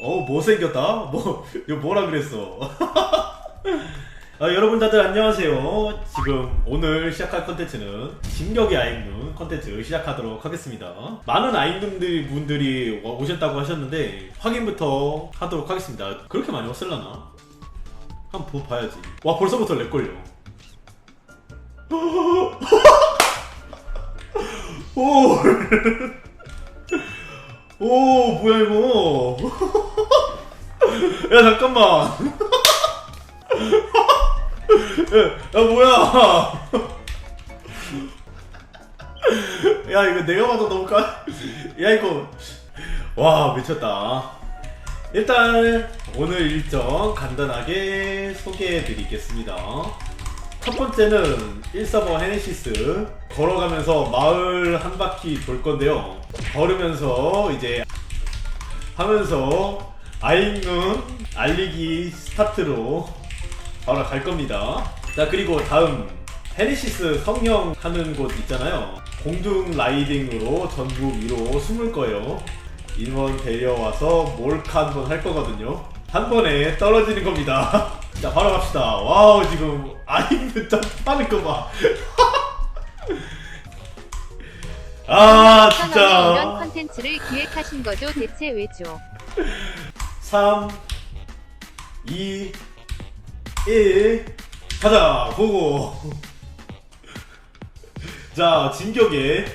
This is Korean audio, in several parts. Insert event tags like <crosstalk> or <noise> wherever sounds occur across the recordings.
어 못생겼다? 뭐 이거 뭐라 그랬어? <laughs> 아, 여러분 다들 안녕하세요. 지금 오늘 시작할 컨텐츠는 진격의 아임눈 컨텐츠 시작하도록 하겠습니다. 많은 아임눈들이 분들이 와- 오셨다고 하셨는데 확인부터 하도록 하겠습니다. 그렇게 많이 왔을라나? 한번 보- 봐야지. 와 벌써부터 렉걸려. <laughs> 오! <laughs> 오 뭐야 이거 <laughs> 야 잠깐만. <laughs> 야, 야 뭐야? <laughs> 야 이거 내가 봐도 너무 까... 야 이거. 와 미쳤다. 일단 오늘 일정 간단하게 소개해 드리겠습니다. 첫 번째는 1서버 헤네시스. 걸어가면서 마을 한 바퀴 돌 건데요. 걸으면서 이제 하면서 아임눈 알리기 스타트로 바로 갈 겁니다. 자 그리고 다음 헤네시스 성형 하는 곳 있잖아요. 공중 라이딩으로 전부 위로 숨을 거예요. 인원 데려와서 몰카 한 번 할 거거든요. 한 번에 떨어지는 겁니다. <laughs> 자 바로 갑시다. 와우 지금 아임눈 점프하는 거 봐. <laughs> 아 이런 진짜. 컨텐츠를 기획하신 거죠 대체 왜죠? <laughs> 3 2 1 가자 보고. <laughs> 자 진격에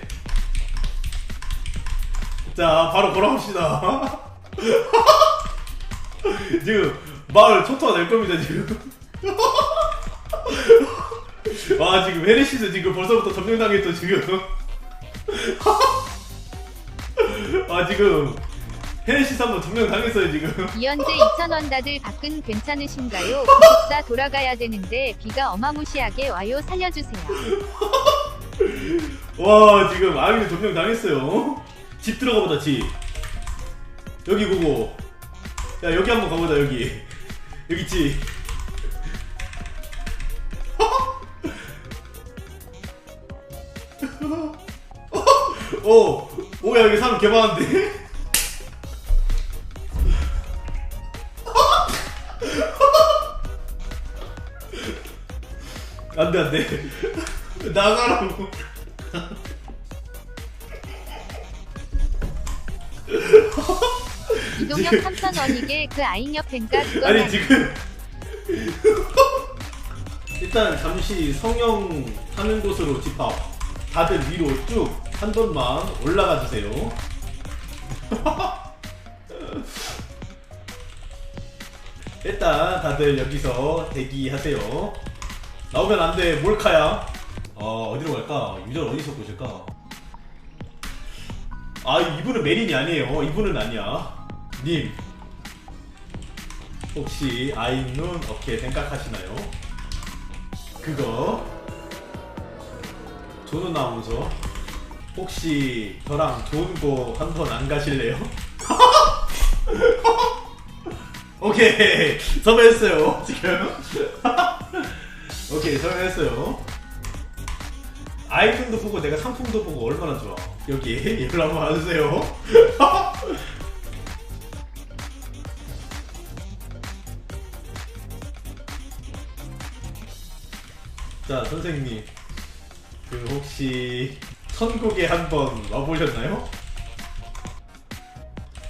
자 바로 걸어갑시다. <laughs> 지금 마을 초토화 낼 겁니다 지금. <laughs> 와 지금 헤리시스 지금 벌써부터 점령당했죠 지금. 아 지금 헤리시스 한번 점령당했어요 지금. <laughs> 이현재 2,000원 다들 밖은 괜찮으신가요? <laughs> 기숙사 돌아가야 되는데 비가 어마무시하게 와요. 살려주세요. <laughs> 와 지금 아이들 점령 당했어요. 집 들어가 보자 집. 여기 보고. 야 여기 한번 가보자 여기. 여기 집 오, 오야 여기 사람 개 많은데? 안돼 안돼. 나가라고 이동혁 3,000원 이게 그 아잉 옆엔가 그건 아니 아니 지금. 일단 잠시 성형 하는 곳으로 집합. 다들 위로 쭉 한 번만 올라가 주세요. <laughs> 일단 다들 여기서 대기하세요 나오면 안 돼. 몰카야? 어 어디로 갈까? 유저 어디서 보실까? 아 이분은 메린이 아니에요. 이분은 아니야. 님. 혹시 아이눈 어떻게 생각하시나요? 그거. 조는 나오면서. 혹시 저랑 좋은 곳 한 번 안 가실래요? <laughs> 오케이. <laughs> 섭외했어요 지금 <laughs> 오케이 섭외했어요. 아이템도 보고 내가 상품도 보고 얼마나 좋아? 여기 <laughs> 이걸 한번 와주세요. <laughs> 자 선생님. 그 혹시 천국에 한번 와보셨나요?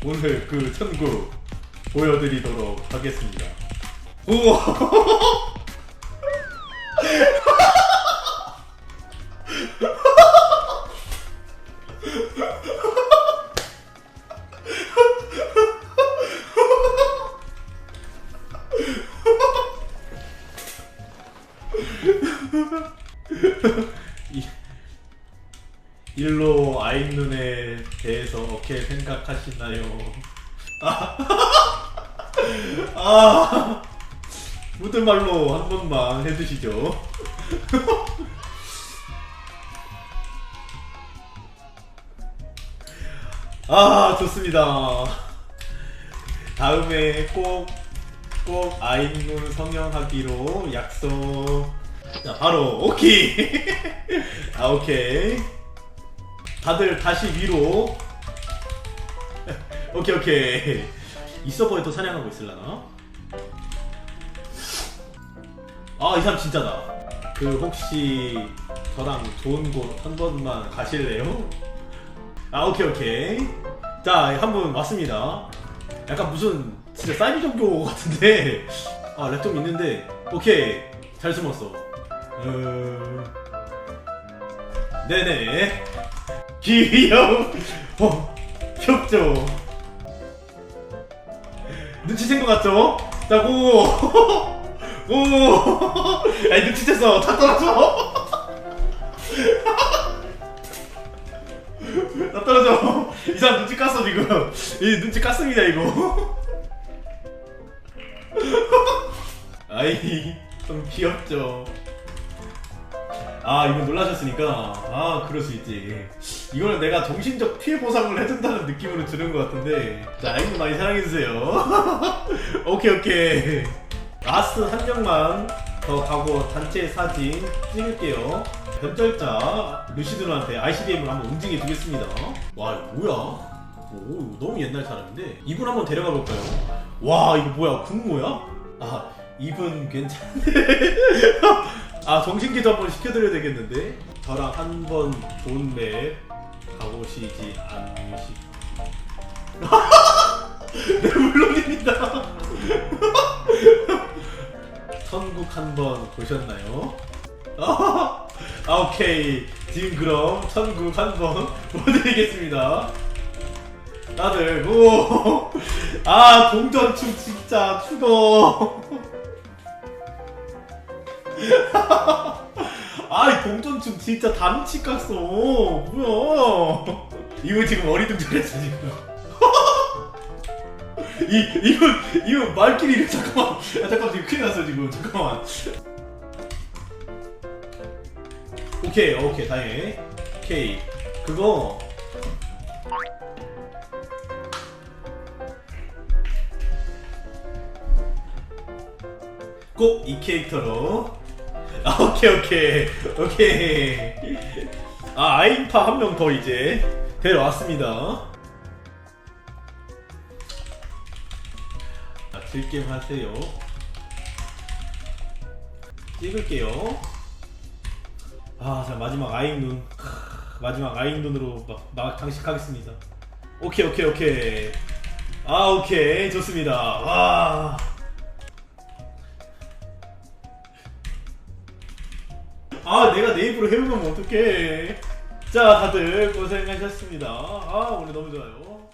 오늘 그 천국 보여드리도록 하겠습니다. 우와 <laughs> 일로 아임눈에 대해서 어떻게 생각하시나요? 아, <laughs> 아 묻은 말로 한 번만 해주시죠. <laughs> 아 좋습니다. 다음에 꼭 꼭 아임눈 성형하기로 약속. 자 바로 오케이. <laughs> 아 오케이. 다들 다시 위로. <laughs> 오케이 오케이. 이 서버에 또 사냥하고 있을라나? 아 이 사람 진짜다 그 혹시 저랑 좋은 곳 한 번만 가실래요? 아 오케이 오케이 자 한 분 왔습니다 약간 무슨 진짜 사이비 종교 같은데 아랩좀 있는데 오케이 잘 숨었어 음... 네네. 귀여워 어, 귀엽죠? 눈치챈 것 같죠? 자고. 오. 아니 눈치챘어. 다 떨어져. 다 떨어져. 이 사람 눈치 깠어 지금. 이 눈치 깠습니다 이거. 아이 좀 귀엽죠 아 이거 놀라셨으니까. 아 그럴 수 있지. 이거는 내가 정신적 피해 보상을 해준다는 느낌으로 들은 것 같은데 자 아이고 많이 사랑해주세요. <laughs> 오케이 오케이. 라스 한 명만 더 가고 단체 사진 찍을게요. 변절자 루시드한테 ICBM을 한번 움직여 두겠습니다. 와 이거 뭐야? 오 너무 옛날 사람인데. 이분 한번 데려가 볼까요? 와 이거 뭐야? 군모야? 아 이분 괜찮네 <laughs> 아 정신기도 한번 시켜드려야 되겠는데? 저랑 한 번 좋은 맵 가보시지 않으시 <laughs> 네 물론입니다. <laughs> 천국 한번 보셨나요? 아, <laughs> 아, 오케이. 지금 그럼 천국 한번 보여드리겠습니다. 다들 오아 동전춤 진짜 추워 <laughs> 아이 동전춤 진짜 담치 깠어 뭐야. 이거 지금 어리둥절했어 지금. <laughs> 이 이건 이건 말끼리 잠깐만. 아, 잠깐만 지금 큰일 났어 지금. 잠깐만. 오케이 오케이 다행히. 오케이. 그거. 꼭 이 캐릭터로 <laughs> 아 오케이 오케이. 오케이. 아 아인파 한 명 더 이제 데려왔습니다. 자, 즐겜 하세요. 찍을게요. 아자 마지막 아인 눈. 크, 마지막 아인 눈으로 막, 막 장식하겠습니다. 오케이 오케이 오케이. 아 오케이. 좋습니다. 와 아 내가 내 입으로 해보면 어떡해. 자 다들 고생하셨습니다. 아 오늘 너무 좋아요